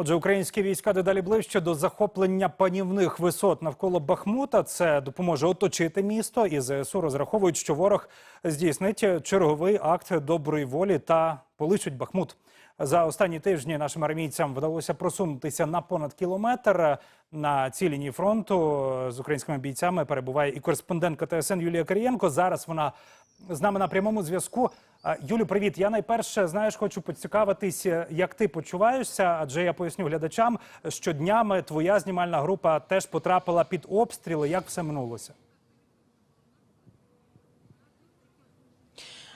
Отже, українські війська дедалі ближче до захоплення панівних висот навколо Бахмута. Це допоможе оточити місто. І ЗСУ розраховують, що ворог здійснить черговий акт доброї волі та полишить Бахмут. За останні тижні нашим армійцям вдалося просунутися на понад кілометр. На цій лінії фронту з українськими бійцями перебуває і кореспондентка ТСН Юлія Кирієнко. Зараз вона з нами на прямому зв'язку. Юлю, привіт. Я найперше знаєш, хочу поцікавитись, е, як ти почуваєшся, адже я поясню глядачам, що днями твоя знімальна група теж потрапила під обстріли. Як все минулося?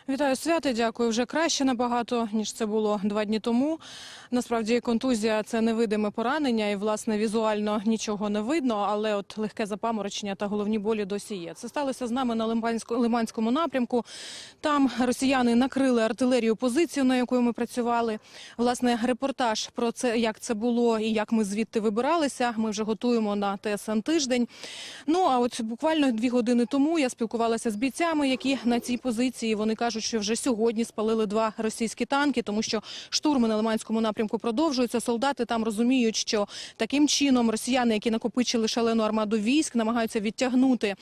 Вітаю свято, дякую. Вже краще набагато ніж це було два дні тому. Насправді контузія це невидиме поранення, і власне візуально нічого не видно, але от легке запаморочення та головні болі досі є. Це сталося з нами на Лимансько- Лиманському напрямку. Там росіяни накрили артилерію позицію, на якої ми працювали. Власне, репортаж про це, як це було і як ми звідти вибиралися. Ми вже готуємо на ТСН тиждень. Ну а от буквально дві години тому я спілкувалася з бійцями, які на цій позиції. Вони кажуть, що вже сьогодні спалили два російські танки, тому що штурми на Лиманському напрямку продовжуються. Солдати там розуміють, що таким чином росіяни, які накопичили шалену армаду військ, намагаються відтягнути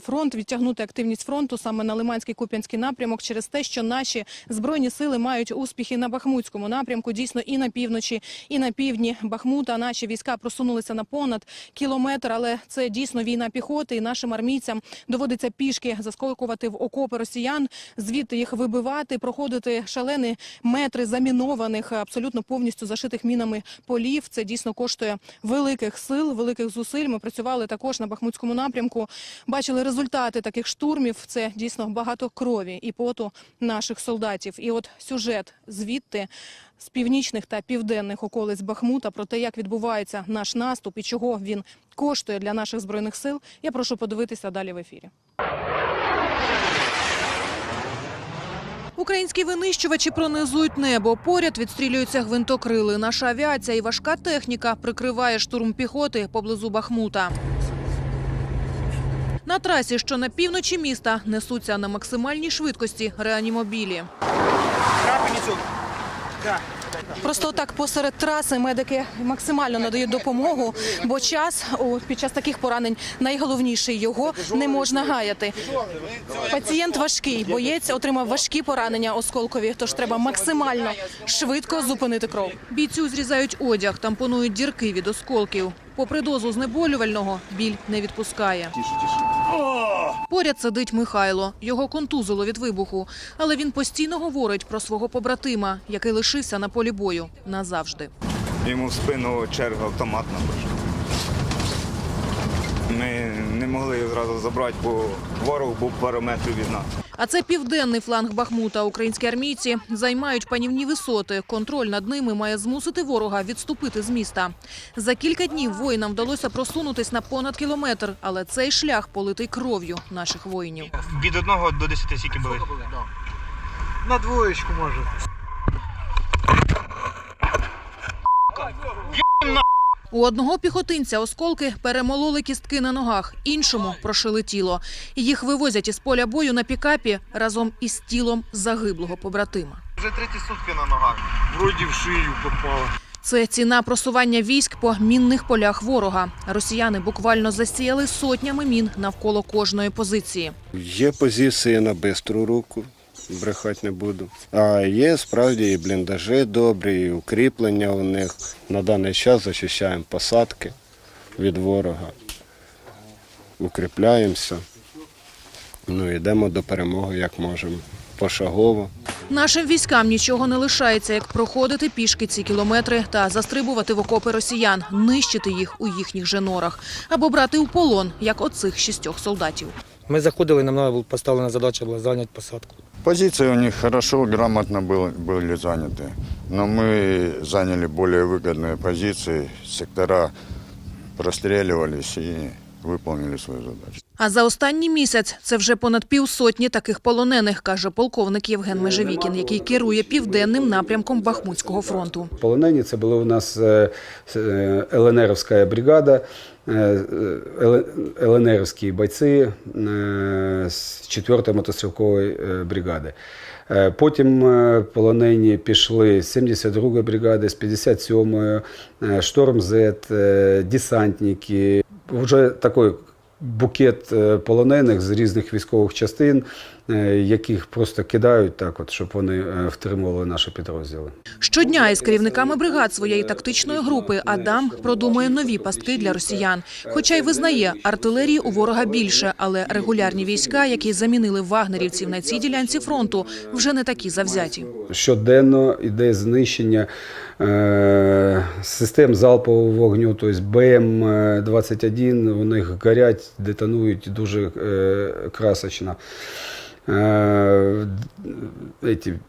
фронт, відтягнути активність фронту саме на Лиманський Куп'янський напрямок через те, що наші збройні сили мають успіхи на Бахмутському напрямку. Дійсно, і на півночі, і на півдні Бахмута наші війська просунулися на понад кілометр, але це дійсно війна піхоти, і нашим армійцям доводиться пішки заскокувати в окопи росіян, звідти їх вибивати, проходити шалені метри замінованих, абсолютно повністю зашитих мінами полів. Це дійсно коштує великих сил, великих зусиль. Ми працювали також на Бахмутському напрямку. Бачили результати таких штурмів. Це дійсно багато крові і поту наших солдатів. І от сюжет звідти з північних та південних околиць Бахмута про те, як відбувається наш наступ і чого він коштує для наших збройних сил. Я прошу подивитися далі в ефірі. Українські винищувачі пронизують небо. Поряд відстрілюються гвинтокрили. Наша авіація і важка техніка прикриває штурм піхоти поблизу Бахмута. На трасі, що на півночі міста, несуться на максимальній швидкості реанімобілі. Просто так посеред траси медики максимально надають допомогу, бо час під час таких поранень найголовніший його не можна гаяти. Пацієнт важкий, боєць отримав важкі поранення осколкові, тож треба максимально швидко зупинити кров. Бійцю зрізають одяг, тампонують дірки від осколків. Попри дозу знеболювального, біль не відпускає. Поряд сидить Михайло. Його контузило від вибуху, але він постійно говорить про свого побратима, який лишився на полі бою назавжди. Йому в спину черга автоматна. Ми не могли його зразу забрати, бо ворог був пару метрів від нас. А це південний фланг Бахмута. Українські армійці займають панівні висоти. Контроль над ними має змусити ворога відступити з міста. За кілька днів воїнам вдалося просунутись на понад кілометр, але цей шлях политий кров'ю наших воїнів. Від одного до 10 скільки були? На двоєчку може. У одного піхотинця осколки перемололи кістки на ногах, іншому прошили тіло. Їх вивозять із поля бою на пікапі разом із тілом загиблого побратима. Вже треті сутки на ногах. Вроді в шию попало. Це ціна просування військ по мінних полях ворога. Росіяни буквально засіяли сотнями мін навколо кожної позиції. Є позиції на бистру руку, брехати не буду. А є справді і бліндажі добрі, і укріплення у них. На даний час захищаємо посадки від ворога, укріпляємося. Ну, йдемо до перемоги як можемо. Пошагово. Нашим військам нічого не лишається, як проходити пішки ці кілометри та застрибувати в окопи росіян, нищити їх у їхніх же норах або брати у полон, як оцих шістьох солдатів. Ми заходили, нам надо була поставлена задача була зайняти посадку. Позиции у них хорошо, грамотно были, были заняты. Но мы заняли более выгодные позиции, сектора простреливались и выполнили свою задачу. А за останній місяць це вже понад півсотні таких полонених, каже полковник Євген Межевікін, який керує південним напрямком Бахмутського фронту. Полонені це була у нас е, е, ЛНРівська бригада, е, ЛНРівські бойці з 4-ї мотострілкової бригади. Потім полонені пішли з 72-ї бригади, з 57-ї, е, Шторм З, е, десантники. Вже такий букет е, полонених з різних військових частин, яких просто кидають так, от, щоб вони е, втримували наші підрозділи. Щодня із керівниками бригад своєї тактичної групи Адам продумує нові пастки для росіян. Хоча й визнає, артилерії у ворога більше, але регулярні війська, які замінили вагнерівців на цій ділянці фронту, вже не такі завзяті. Щоденно йде знищення е, систем залпового вогню, тобто БМ-21, у них горять, детонують дуже е, красочно. Е,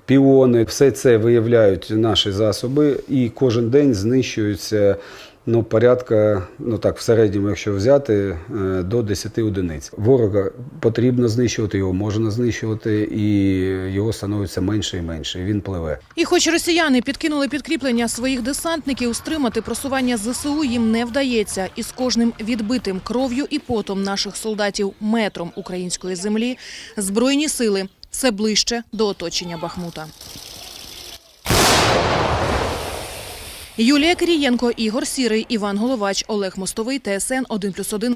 піони, все це виявляють наші засоби, і кожен день знищуються ну, порядка, ну так, в середньому, якщо взяти, е, до 10 одиниць. Ворога потрібно знищувати, його можна знищувати, і його становиться менше і менше. І він пливе. І хоч росіяни підкинули підкріплення своїх десантників, стримати просування ЗСУ їм не вдається. І з кожним відбитим кров'ю і потом наших солдатів метром української землі збройні сили все ближче до оточення Бахмута. Юлія Кирієнко, Ігор Сірий, Іван Головач, Олег Мостовий, ТСН 1+,1.